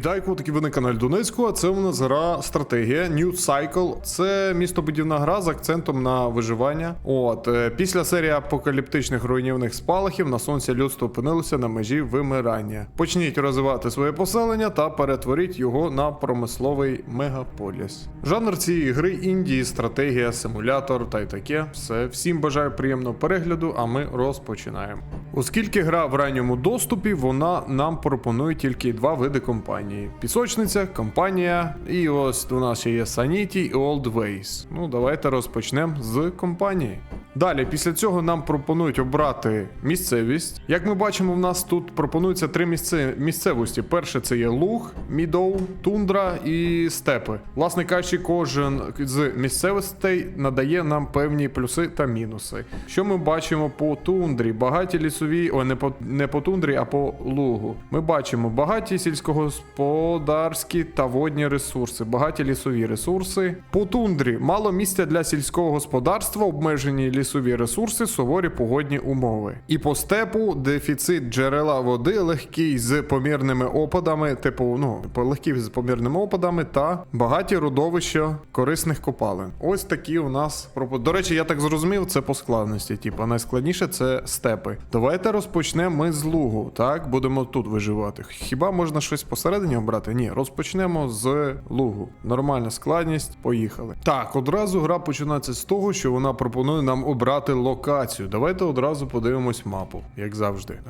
Котики, ви на каналі Донецьку. А це у нас гра стратегія New Cycle. Це містобудівна гра з акцентом на виживання. От е, після серії апокаліптичних руйнівних спалахів на сонці людство опинилося на межі вимирання. Почніть розвивати своє поселення та перетворіть його на промисловий мегаполіс. Жанр цієї гри Індії, стратегія, симулятор та й таке. Все. Всім бажаю приємного перегляду, а ми розпочинаємо. Оскільки гра в ранньому доступі, вона нам пропонує тільки два види компанії: пісочниця, компанія, і ось у нас ще є Sanity і Old Ways. Ну, давайте розпочнемо з компанії. Далі, після цього нам пропонують обрати місцевість. Як ми бачимо, в нас тут пропонуються три місце... місцевості. Перше це є луг, мідоу, тундра і степи. Власне кажучи, кожен з місцевостей надає нам певні плюси та мінуси. Що ми бачимо по тундрі? Багаті лісові, о, не по не по тундрі, а по лугу. Ми бачимо багаті сільськогосподарські та водні ресурси, багаті лісові ресурси. По тундрі мало місця для сільського господарства, обмежені лісові ресурси, суворі погодні умови. І по степу дефіцит джерела води легкий з помірними опадами, типу, ну, легкий з помірними опадами та багаті родовища корисних копалин. Ось такі у нас До речі, я так зрозумів, це по складності. Типу, найскладніше це степи. Давайте розпочнемо ми з лугу. Так, будемо тут виживати. Хіба можна щось посередині обрати? Ні, розпочнемо з лугу. Нормальна складність, поїхали. Так, одразу гра починається з того, що вона пропонує нам обрати локацію. Давайте одразу подивимось мапу, як завжди. Е,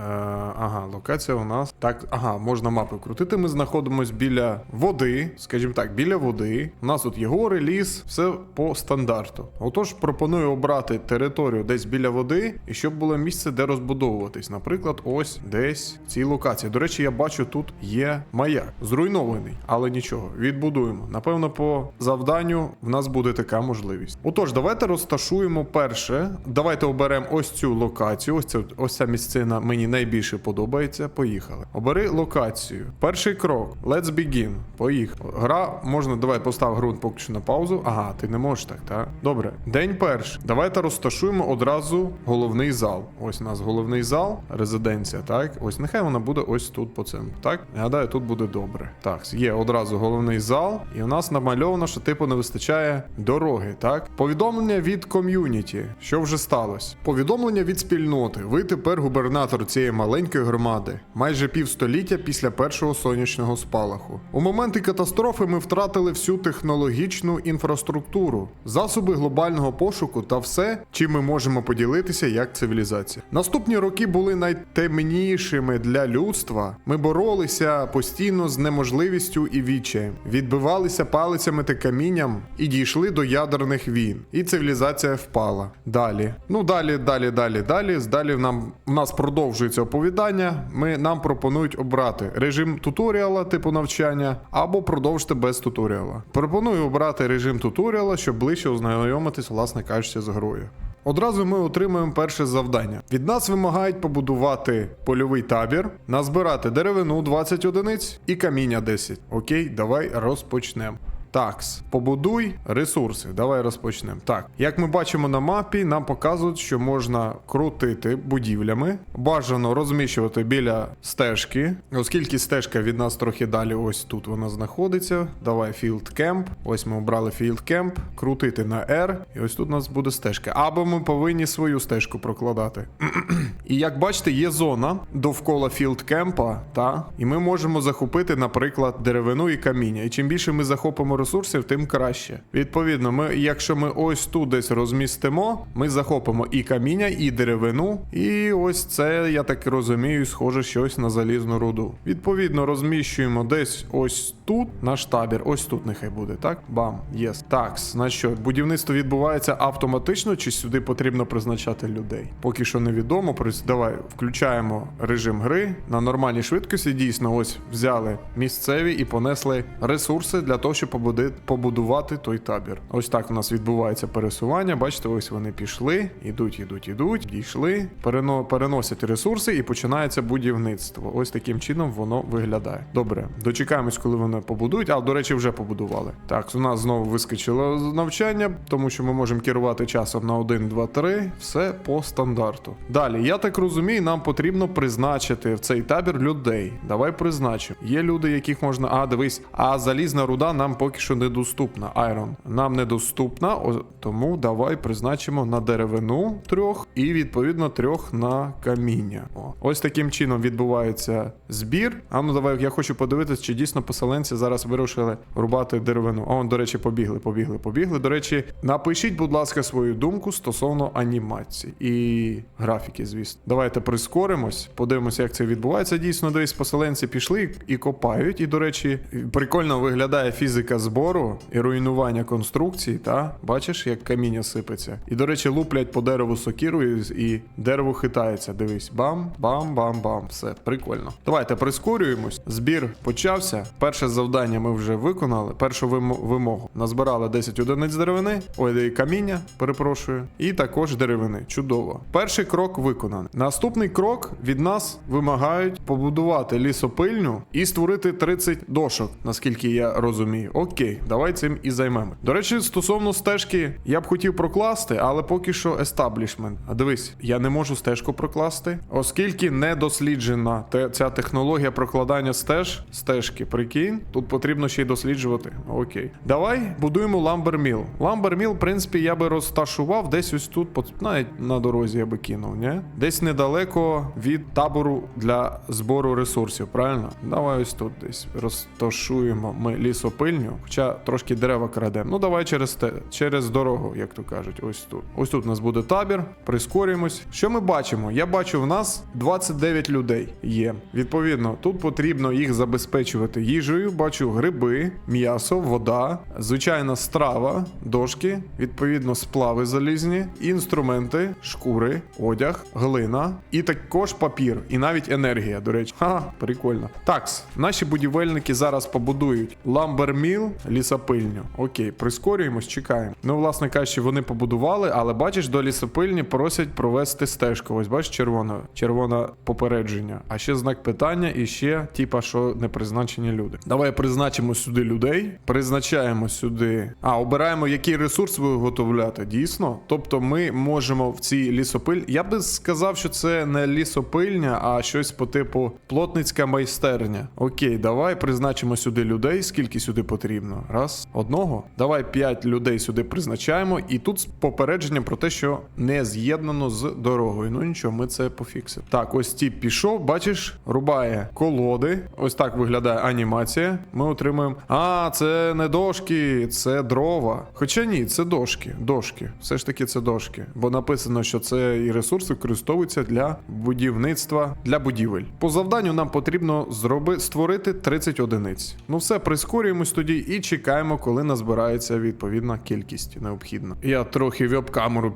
ага, локація у нас. Так, ага, можна мапи крутити. Ми знаходимось біля води, скажімо так, біля води. У нас тут є гори, ліс, все по стандарту. Отож, пропоную обрати територію десь біля води, і щоб було місце, де розбудовуватись. Наприклад, ось десь в цій локації. До речі, я бачу, тут є маяк. Зруйнований, але нічого, відбудуємо. Напевно, по завданню в нас буде така можливість. Отож, давайте розташуємо перше. Давайте оберемо ось цю локацію. Ось ця, ось ця місцина мені найбільше подобається. Поїхали. Обери локацію. Перший крок. Let's begin. Поїхали. Гра можна. Давай постав гру поки що на паузу. Ага, ти не можеш так, так? Добре. День перший. Давайте розташуємо одразу головний зал. Ось у нас головний зал, резиденція, так? Ось нехай вона буде ось тут по центру. Так? Я гадаю, тут буде добре. Так, є одразу головний зал, і у нас намальовано, що типу не вистачає дороги, так? Повідомлення від ком'юніті. Що вже сталося? Повідомлення від спільноти. Ви тепер губернатор цієї маленької громади. Майже півстоліття після першого сонячного спалаху. У моменти катастрофи ми втратили всю технологічну інфраструктуру, засоби глобального пошуку та все, чим ми можемо поділитися як цивілізація. Наступні роки були найтемнішими для людства. Ми боролися постійно з неможливістю і відчаєм, відбивалися палицями та камінням і дійшли до ядерних війн. І цивілізація впала. Далі. Ну далі, далі, далі, далі. Далі нам у нас продовжується оповідання. Ми нам пропонують обрати режим туторіала, типу навчання, або продовжити без туторіала. Пропоную обрати режим туторіала, щоб ближче ознайомитись, власне кажучи, з грою. Одразу ми отримуємо перше завдання. Від нас вимагають побудувати польовий табір, назбирати деревину 20 одиниць і каміння 10. Окей, давай розпочнемо. Такс, побудуй ресурси. Давай розпочнемо. Так, як ми бачимо на мапі, нам показують, що можна крутити будівлями, бажано розміщувати біля стежки, оскільки стежка від нас трохи далі, ось тут вона знаходиться. Давай Field Camp. Ось ми обрали Field Camp, крутити на R, і ось тут у нас буде стежка. Або ми повинні свою стежку прокладати. І як бачите, є зона довкола філдкемпа, та і ми можемо захопити, наприклад, деревину і каміння. І чим більше ми захопимо ресурсів, тим краще. Відповідно, ми, якщо ми ось тут десь розмістимо, ми захопимо і каміння, і деревину. І ось це, я так розумію, схоже щось на залізну руду. Відповідно, розміщуємо десь ось тут наш табір. Ось тут нехай буде, так? Бам, єс. Так, що, будівництво відбувається автоматично, чи сюди потрібно призначати людей? Поки що невідомо. Давай включаємо режим гри на нормальній швидкості. Дійсно, ось взяли місцеві і понесли ресурси для того, щоб побудувати побудувати той табір. Ось так у нас відбувається пересування. Бачите, ось вони пішли, ідуть, ідуть, ідуть, дійшли, перено, переносять ресурси і починається будівництво. Ось таким чином воно виглядає. Добре, дочекаємось, коли вони побудують. А, до речі, вже побудували. Так, у нас знову вискочило навчання, тому що ми можемо керувати часом на 1, 2, 3. Все по стандарту. Далі, я так розумію, нам потрібно призначити в цей табір людей. Давай призначимо. Є люди, яких можна. А, дивись, а залізна руда нам поки що недоступна. Айрон. Нам недоступна, тому давай призначимо на деревину трьох і відповідно трьох на каміння. О. Ось таким чином відбувається збір. А ну давай, я хочу подивитися, чи дійсно поселенці зараз вирушили рубати деревину. А он, до речі, побігли, побігли, побігли. До речі, напишіть, будь ласка, свою думку стосовно анімації і графіки, звісно. Давайте прискоримось, подивимося, як це відбувається. Дійсно, десь поселенці пішли і копають. І, до речі, прикольно виглядає фізика збору і руйнування конструкцій, та бачиш, як каміння сипеться. І, до речі, луплять по дереву сокірою і дерево хитається. Дивись, бам, бам, бам, бам. Все прикольно. Давайте прискорюємось. Збір почався. Перше завдання ми вже виконали. Першу вимогу назбирали 10 одиниць деревини, ой, каміння, перепрошую, і також деревини. Чудово. Перший крок виконаний. Наступний крок від нас вимагають побудувати лісопильню і створити 30 дошок, наскільки я розумію. Окей, давай цим і займемо. До речі, стосовно стежки, я б хотів прокласти, але поки що естаблішмент. А дивись, я не можу стежку прокласти, оскільки не досліджена ця технологія прокладання стеж, стежки. Прикинь, тут потрібно ще й досліджувати. Окей. Давай будуємо ламберміл. Ламберміл, в принципі, я би розташував десь ось тут, навіть на дорозі я би кинув, ні? Десь недалеко від табору для збору ресурсів, правильно? Давай ось тут десь розташуємо ми лісопильню, хоча трошки дерева крадемо. Ну давай через те, через дорогу, як то кажуть, ось тут. Ось тут у нас буде табір, прискорюємось. Що ми бачимо? Я бачу, в нас 29 людей є. Відповідно, тут потрібно їх забезпечувати їжею. Бачу гриби, м'ясо, вода, звичайна страва, дошки, відповідно, сплави залізні, інструменти, шкури, одяг, глина і також папір, і навіть енергія. До речі, ха, прикольно. Такс, наші будівельники зараз побудують ламберміл, лісопильню. Окей, прискорюємось, чекаємо. Ну, власне кажучи, вони побудували, але бачиш, до лісопильні просять провести стежку. Ось бачиш, червона, червона попередження. А ще знак питання, і ще, типа, що не призначені люди. Давай призначимо сюди людей, призначаємо сюди. А, обираємо, який ресурс виготовляти. Дійсно. Тобто ми можемо в цій лісопиль. Я би сказав, що це не лісопильня, а щось по типу плотницька майстерня. Окей, давай призначимо сюди людей. Скільки сюди потрібно? Раз, одного. Давай п'ять людей сюди призначаємо. І тут з попередженням про те, що не з'єднано з дорогою. Ну нічого, ми це пофіксимо. Так, ось тіп пішов, бачиш, рубає колоди. Ось так виглядає анімація. Ми отримуємо. А, це не дошки, це дрова. Хоча ні, це дошки. Дошки. Все ж таки, це дошки. Бо написано, що це і ресурси використовуються для будівництва для будівель. По завданню нам потрібно зроби створити 30 одиниць. Ну все, прискорюємось тоді і чекаємо, коли назбирається відповідна кількість необхідна. Я трохи веб-камеру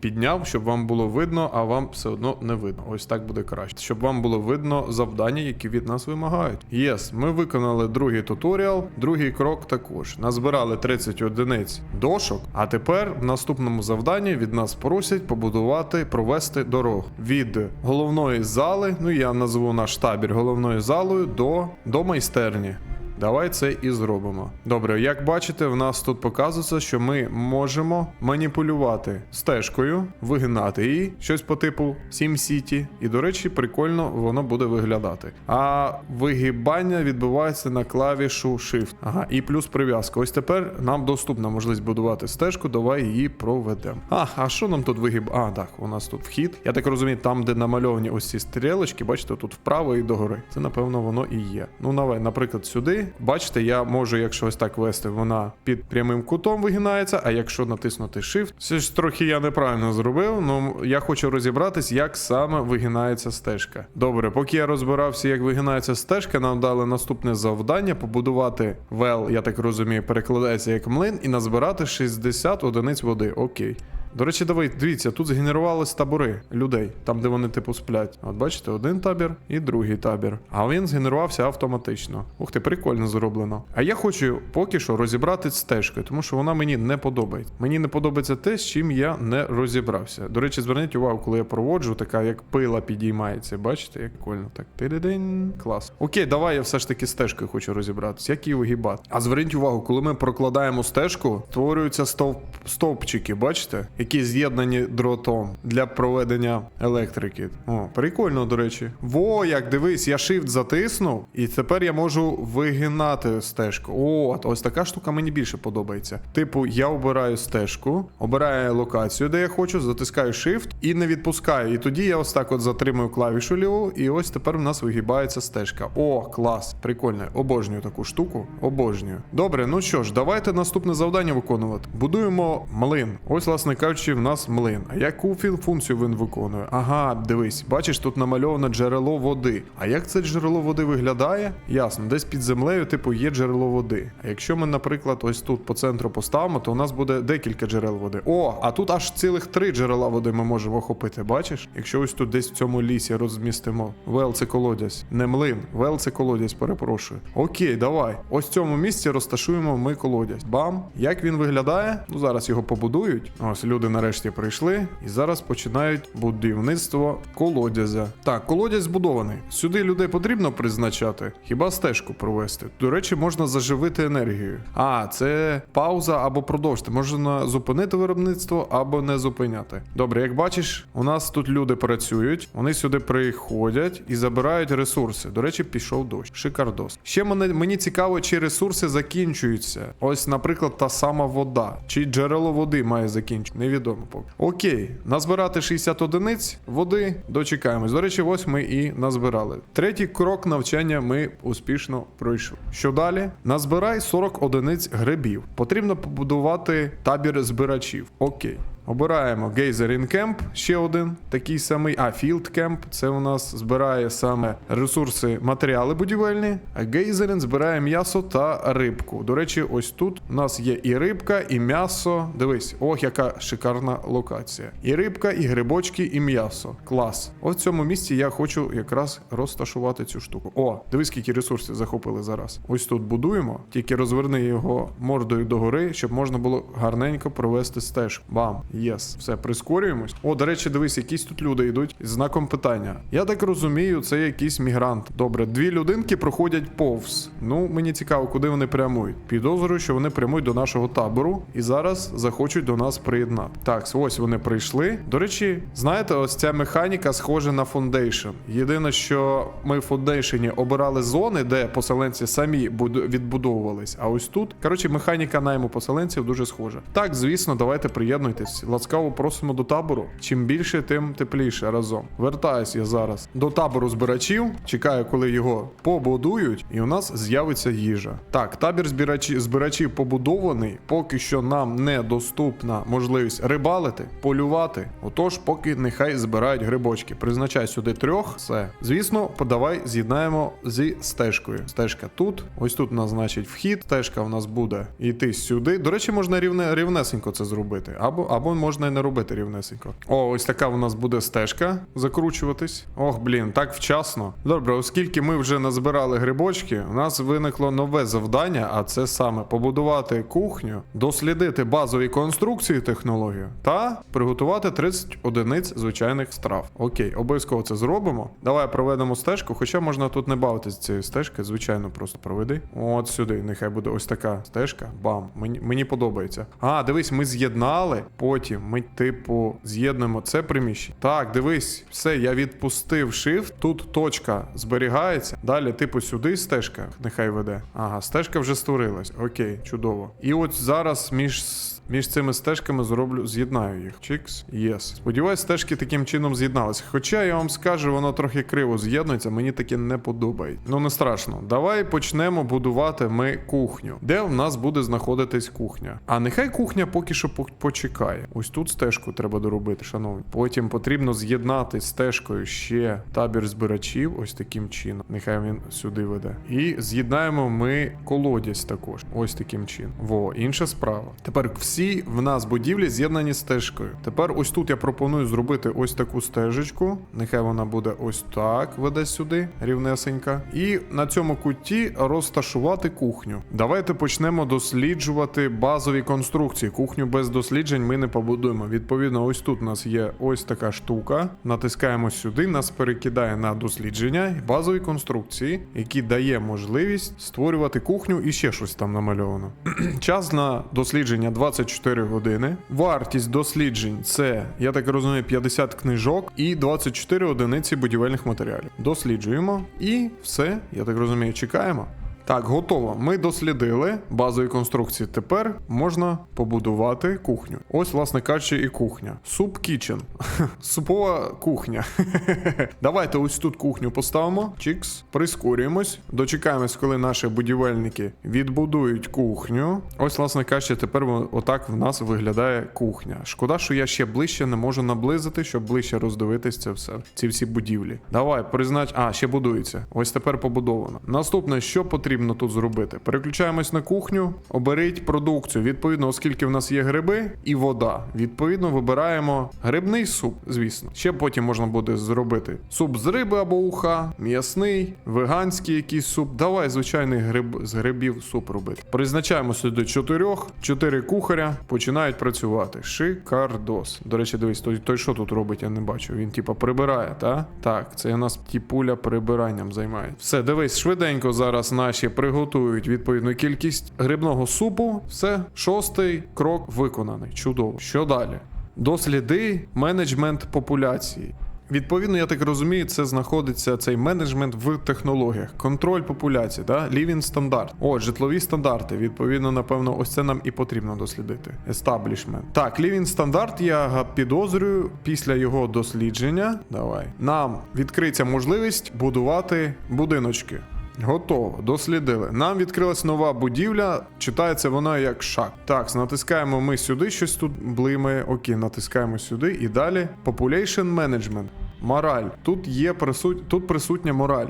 підняв, щоб вам було видно, а вам все одно не видно. Ось так буде краще. Щоб вам було видно завдання, які від нас вимагають. Єс, ми виконали другий туторіал, другий крок також. Назбирали 30 одиниць дошок, а тепер в наступному завданні від нас просять побудувати, провести дорогу від головної зали, ну я назву наш табір головною залою до, до майстерні. Давай це і зробимо. Добре, як бачите, в нас тут показується, що ми можемо маніпулювати стежкою, вигинати її, щось по типу SimCity. І, до речі, прикольно воно буде виглядати. А вигибання відбувається на клавішу Shift. Ага, і плюс прив'язка. Ось тепер нам доступна можливість будувати стежку, давай її проведемо. А, а що нам тут вигиб? А, так, у нас тут вхід. Я так розумію, там, де намальовані ось ці стрілочки, бачите, тут вправо і догори. Це, напевно, воно і є. Ну, давай, наприклад, сюди. Бачите, я можу, якщо ось так вести, вона під прямим кутом вигинається, а якщо натиснути Shift, це ж трохи я неправильно зробив. Ну я хочу розібратись, як саме вигинається стежка. Добре, поки я розбирався, як вигинається стежка, нам дали наступне завдання побудувати вел, я так розумію, перекладається як млин, і назбирати 60 одиниць води. Окей. До речі, давай, дивіться, тут згенерувались табори людей, там, де вони типу сплять. От бачите, один табір і другий табір. А він згенерувався автоматично. Ух ти, прикольно зроблено. А я хочу поки що розібрати стежкою, тому що вона мені не подобається. Мені не подобається те, з чим я не розібрався. До речі, зверніть увагу, коли я проводжу, така як пила підіймається. Бачите, як прикольно так. Тидидинь. Клас. Окей, давай я все ж таки стежкою хочу розібратися. Як її вигибати? А зверніть увагу, коли ми прокладаємо стежку, створюються стовп, стовпчики, бачите, які з'єднані дротом для проведення електрики. О, прикольно, до речі. Во, як дивись, я shift затиснув, і тепер я можу вигинати стежку. О, ось така штука мені більше подобається. Типу, я обираю стежку, обираю локацію, де я хочу, затискаю shift і не відпускаю. І тоді я ось так от затримую клавішу ліву, і ось тепер у нас вигибається стежка. О, клас, прикольно. Обожнюю таку штуку. Обожнюю. Добре, ну що ж, давайте наступне завдання виконувати. Будуємо млин. Ось, власне кажучи, в нас млин. А яку функцію він виконує? Ага, дивись, бачиш, тут намальоване джерело води. А як це джерело води виглядає? Ясно, десь під землею, типу, є джерело води. А якщо ми, наприклад, ось тут по центру поставимо, то у нас буде декілька джерел води. О, а тут аж цілих три джерела води ми можемо охопити. Бачиш? Якщо ось тут десь в цьому лісі розмістимо. Вел це колодязь. Не млин. Вел це колодязь, перепрошую. Окей, давай. Ось в цьому місці розташуємо ми колодязь. Бам! Як він виглядає? Ну зараз його побудують. Ось люди нарешті прийшли і зараз починають будівництво колодязя. Так, колодязь збудований. Сюди людей потрібно призначати, хіба стежку провести. До речі, можна заживити енергію. А, це пауза або продовжити. Можна зупинити виробництво або не зупиняти. Добре, як бачиш, у нас тут люди працюють, вони сюди приходять і забирають ресурси. До речі, пішов дощ. Шикардос. Ще мене мені цікаво, чи ресурси закінчуються. Ось, наприклад, та сама вода. Чи джерело води має закінчити. Невідомо поки. Окей, назбирати 60 одиниць води. Дочекаємось. До речі, ось ми і назбирали. Третій крок навчання ми успішно пройшли. Що далі? Назбирай 40 одиниць грибів. Потрібно побудувати табір збирачів. Окей. Обираємо Gathering Camp, ще один такий самий. А, Field Camp, це у нас збирає саме ресурси, матеріали будівельні. А Gathering збирає м'ясо та рибку. До речі, ось тут у нас є і рибка, і м'ясо. Дивись, ох, яка шикарна локація. І рибка, і грибочки, і м'ясо. Клас. Ось в цьому місці я хочу якраз розташувати цю штуку. О, дивись, скільки ресурсів захопили зараз. Ось тут будуємо, тільки розверни його мордою догори, щоб можна було гарненько провести стежку. Бам. Єс, все, прискорюємось. О, до речі, дивись, якісь тут люди йдуть з знаком питання. Я так розумію, це якийсь мігрант. Добре, дві людинки проходять повз. Ну, мені цікаво, куди вони прямують. Підозрюю, що вони прямують до нашого табору і зараз захочуть до нас приєднати. Так, ось вони прийшли. До речі, знаєте, ось ця механіка схожа на Foundation. Єдине, що ми в Foundation обирали зони, де поселенці самі відбудовувались. А ось тут, коротше, механіка найму поселенців дуже схожа. Так, звісно, давайте приєднуйтесь. Ласкаво просимо до табору. Чим більше, тим тепліше разом. Вертаюсь я зараз до табору збирачів. Чекаю, коли його побудують, і у нас з'явиться їжа. Так, табір збирачі, збирачів побудований. Поки що нам недоступна можливість рибалити, полювати. Отож, поки нехай збирають грибочки. Призначай сюди трьох. Все. Звісно, подавай з'єднаємо зі стежкою. Стежка тут. Ось тут у нас значить вхід. Стежка у нас буде йти сюди. До речі, можна рівне, рівнесенько це зробити. Або, або можна і не робити рівнесенько. О, ось така у нас буде стежка закручуватись. Ох, блін, так вчасно. Добре, оскільки ми вже назбирали грибочки, у нас виникло нове завдання, а це саме побудувати кухню, дослідити базові конструкції технологію та приготувати 30 одиниць звичайних страв. Окей, обов'язково це зробимо. Давай проведемо стежку, хоча можна тут не бавитись цієї стежки, звичайно, просто проведи. От сюди, нехай буде ось така стежка. Бам, мені, мені подобається. А, дивись, ми з'єднали. Потім ми, типу, з'єднуємо це приміщення. Так, дивись, все, я відпустив shift. Тут точка зберігається. Далі, типу, сюди стежка нехай веде. Ага, стежка вже створилась. Окей, чудово. І от зараз між. Між цими стежками зроблю, з'єднаю їх. Чікс, єс. Сподіваюсь, стежки таким чином з'єдналися. Хоча я вам скажу, воно трохи криво з'єднується, мені таке не подобається. Ну не страшно. Давай почнемо будувати ми кухню. Де в нас буде знаходитись кухня? А нехай кухня поки що почекає. ось тут стежку треба доробити, шановні. Потім потрібно з'єднати стежкою ще табір збирачів, ось таким чином. Нехай він сюди веде. І з'єднаємо ми колодязь також, ось таким чином. Во, інша справа. Тепер всі в нас будівлі з'єднані стежкою. Тепер ось тут я пропоную зробити ось таку стежечку. Нехай вона буде ось так, веде сюди, рівнесенька. І на цьому куті розташувати кухню. Давайте почнемо досліджувати базові конструкції. Кухню без досліджень ми не побудуємо. Відповідно, ось тут у нас є ось така штука. Натискаємо сюди, нас перекидає на дослідження і базові конструкції, які дає можливість створювати кухню і ще щось там намальовано. Час на дослідження 24 години. Вартість досліджень це, я так розумію, 50 книжок і 24 одиниці будівельних матеріалів. Досліджуємо і все, я так розумію, чекаємо. Так, готово. Ми дослідили базові конструкції. Тепер можна побудувати кухню. Ось, власне кажучи, і кухня. Суп кічен. Супова кухня. Давайте ось тут кухню поставимо. Чікс. Прискорюємось. Дочекаємось, коли наші будівельники відбудують кухню. Ось, власне кажучи, тепер отак в нас виглядає кухня. Шкода, що я ще ближче не можу наблизити, щоб ближче роздивитись це все. Ці всі будівлі. Давай, признач. А, ще будується. Ось тепер побудовано. Наступне, що потрібно тут зробити? Переключаємось на кухню, оберіть продукцію. Відповідно, оскільки в нас є гриби і вода. Відповідно, вибираємо грибний суп, звісно. Ще потім можна буде зробити суп з риби або уха, м'ясний, веганський якийсь суп. Давай звичайний гриб з грибів суп робити. Призначаємо сюди чотирьох, чотири кухаря починають працювати. Шикардос. До речі, дивись, той, той що тут робить, я не бачу. Він типа прибирає, та? Так, це у нас тіпуля прибиранням займає. Все, дивись, швиденько зараз наші приготують відповідну кількість грибного супу. Все, шостий крок виконаний. Чудово. Що далі? Досліди менеджмент популяції. Відповідно, я так розумію, це знаходиться цей менеджмент в технологіях. Контроль популяції, да? Living стандарт. О, житлові стандарти. Відповідно, напевно, ось це нам і потрібно дослідити. Establishment. Так, Living стандарт, я підозрюю, після його дослідження. Давай. Нам відкриється можливість будувати будиночки. Готово, дослідили. Нам відкрилась нова будівля. Читається вона як шаг. Так, натискаємо ми сюди, щось тут блимає. Окей, натискаємо сюди і далі. Population Management. Мораль. Тут є присут... тут присутня мораль,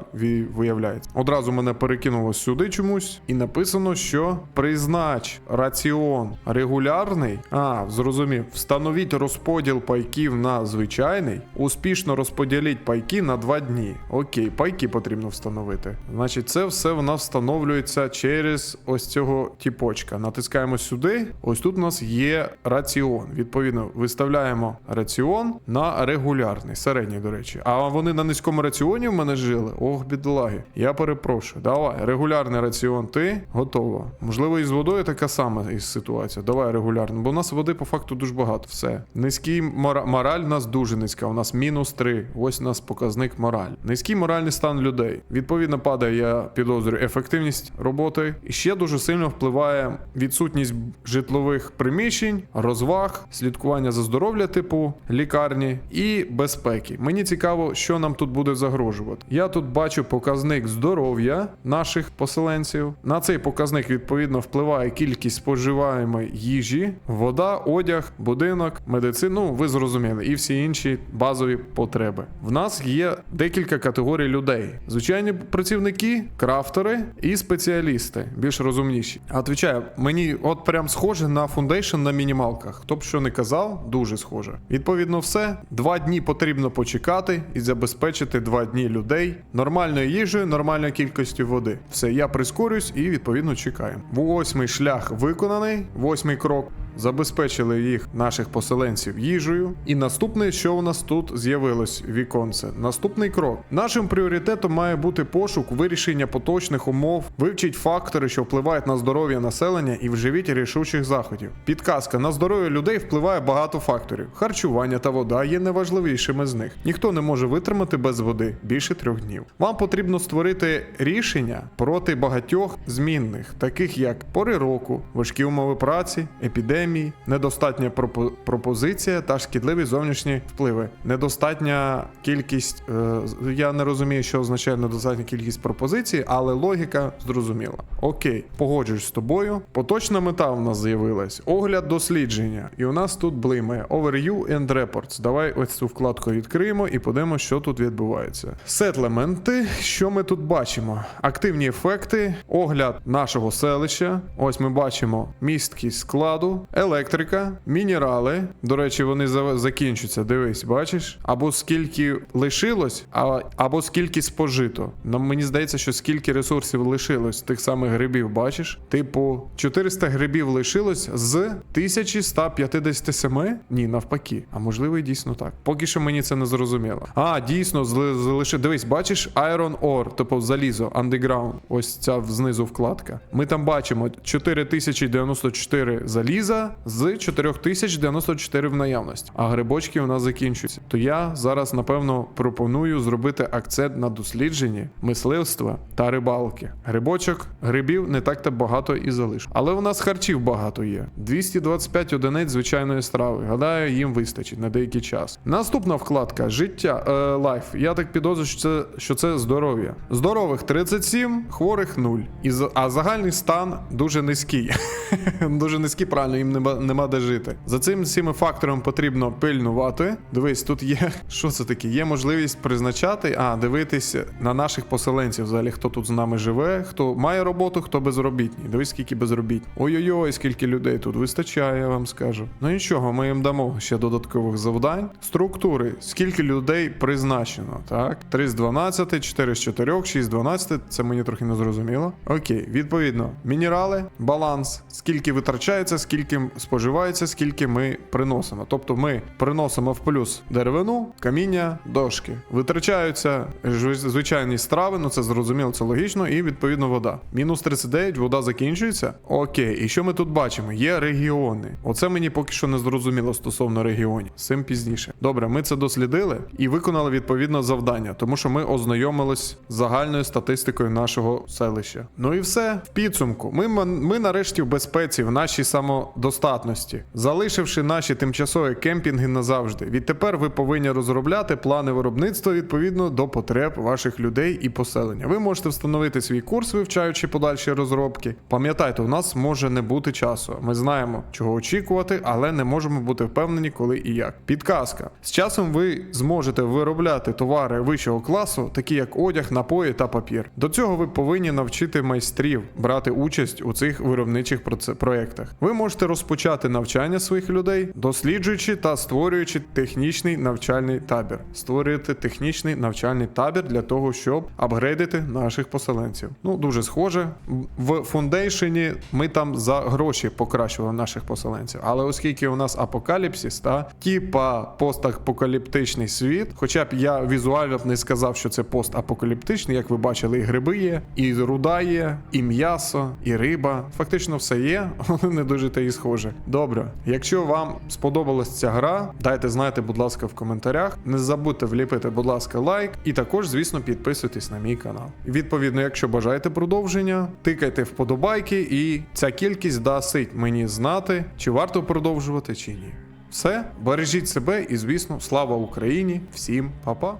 виявляється. Одразу мене перекинуло сюди чомусь, і написано, що признач раціон регулярний. А, зрозумів. Встановіть розподіл пайків на звичайний. Успішно розподіліть пайки на два дні. Окей, пайки потрібно встановити. Значить, це все в нас встановлюється через ось цього тіпочка. Натискаємо сюди. Ось тут у нас є раціон. Відповідно, виставляємо раціон на регулярний, середній, до речі. А вони на низькому раціоні в мене жили. Ох, бідолаги. Я перепрошую. Давай, регулярний раціон, ти готово. Можливо, і з водою така сама із ситуація. Давай регулярно, бо у нас води по факту дуже багато. Все. Низький мора... мораль у нас дуже низька. У нас мінус 3. Ось у нас показник мораль. Низький моральний стан людей. Відповідно, падає, я підозрюю, ефективність роботи. І ще дуже сильно впливає відсутність житлових приміщень, розваг, слідкування за здоров'я, типу лікарні і безпеки. Мені цікаво, що нам тут буде загрожувати. Я тут бачу показник здоров'я наших поселенців. На цей показник відповідно впливає кількість споживаємої їжі, вода, одяг, будинок, медицину. Ну, ви зрозуміли, і всі інші базові потреби. В нас є декілька категорій людей: звичайні працівники, крафтери і спеціалісти, більш розумніші. Отвічаю, мені от прям схоже на фундейшн на мінімалках. Хто б що не казав, дуже схоже. Відповідно, все. Два дні потрібно почекати і забезпечити два дні людей нормальною їжею, нормальною кількістю води. Все, я прискорюсь і відповідно чекаємо. Восьмий шлях виконаний, восьмий крок. Забезпечили їх наших поселенців їжею. І наступне, що у нас тут з'явилось віконце. Наступний крок. Нашим пріоритетом має бути пошук вирішення поточних умов, вивчіть фактори, що впливають на здоров'я населення, і вживіть рішучих заходів. Підказка на здоров'я людей впливає багато факторів. Харчування та вода є найважливішими з них. Ніхто не може витримати без води більше трьох днів. Вам потрібно створити рішення проти багатьох змінних, таких як пори року, важкі умови праці, епідемії премій, недостатня пропо- пропозиція та шкідливі зовнішні впливи. Недостатня кількість. Е, я не розумію, що означає недостатня кількість пропозицій, але логіка зрозуміла. Окей, погоджуюсь з тобою. Поточна мета в нас з'явилась. Огляд дослідження. І у нас тут блимає Overview and Reports. Давай ось цю вкладку відкриємо і подивимося, що тут відбувається. Сетлементи. Що ми тут бачимо? Активні ефекти, огляд нашого селища. Ось ми бачимо місткість складу, електрика, мінерали. До речі, вони за- закінчуються. Дивись, бачиш? Або скільки лишилось, або скільки спожито. Нам мені здається, що скільки ресурсів лишилось тих самих грибів, бачиш? Типу, 400 грибів лишилось з 1157? Ні, навпаки. А можливо, і дійсно так. Поки що мені це не зрозуміло. А, дійсно, зли- залиши. Дивись, бачиш Iron Ore, тобто залізо, Underground. Ось ця знизу вкладка. Ми там бачимо 4094 заліза з 4094 в наявності. А грибочки у нас закінчуються. То я зараз, напевно, пропоную зробити акцент на дослідженні мисливства та рибалки. Грибочок, грибів не так то багато і залиш. Але у нас харчів багато є. 225 одиниць звичайної страви. Гадаю, їм вистачить на деякий час. Наступна вкладка життя е, лайф. Я так підозрюю, що це, що це здоров'я. Здорових 37, хворих 0. І, а загальний стан дуже низький. дуже низький, правильно, їм нема, нема де жити. За цим всіми факторами потрібно пильнувати. Дивись, тут є. Що це таке? Є можливість призначати, а дивитися на наших поселенців, взагалі, хто тут з нами живе, хто має роботу, хто безробітний. Дивись, скільки безробітні. Ой-ой-ой, скільки людей тут вистачає, я вам скажу. Ну нічого, ми їм дамо ще додаткових завдань. Структури, скільки людей призначено, так? 3 з 12, 4 з 4, 6 з 12, це мені трохи не зрозуміло. Окей, відповідно, мінерали, баланс, скільки витрачається, скільки споживається, скільки ми приносимо. Тобто ми приносимо в плюс деревину, каміння, дошки. Витрачаються звичайні страви, ну це зрозуміло, це логічно, і відповідно вода. Мінус 39, вода закінчується. Окей, і що ми тут бачимо? Є регіони. Оце мені поки що не зрозуміло стосовно регіонів. З Цим пізніше. Добре, ми це дослідили і виконали відповідно завдання, тому що ми ознайомились з загальною статистикою нашого селища. Ну і все в підсумку. Ми, ми нарешті в безпеці, в нашій самодостатності, залишивши наші тимчасові кемпінги назавжди. Відтепер ви повинні розробляти плани виробництва відповідно до потреб ваших людей і поселення. Ви можете встановити свій курс, вивчаючи подальші розробки. Пам'ятайте, у нас може не бути часу. Ми знаємо, чого очікувати, але не можемо бути впевнені, коли і як. Підказка: з часом ви зможете виробляти товари вищого класу, такі як одяг, напої та папір. До цього ви повинні навчити майстрів брати участь у цих виробничих проєктах. Ви можете розпочати навчання своїх людей, досліджуючи та створюючи технічний навчальний табір. Створюєте технічний навчальний табір для того, щоб апгрейдити наших поселенців. Ну дуже схоже. В фундейшені ми там за гроші покращували наших поселенців. Але оскільки у нас апокаліпсис, та типа постапокаліптичний світ, хоча б я візуально б не сказав, що це постапокаліптичний, як ви бачили, і гриби є, і руда є, і м'ясо, і риба. Фактично все є, але не дуже те і схоже. Добре, якщо вам сподобалась ця гра, дайте знати, будь ласка, в коментарях. Не забудьте вліпити, будь ласка, лайк, і також, звісно, підписуйтесь на мій канал. Відповідно, якщо бажаєте продовження, тикайте вподобайки, і ця кількість дасить мені знати, чи варто продовжувати, чи ні. Все, бережіть себе і, звісно, слава Україні! Всім па-па!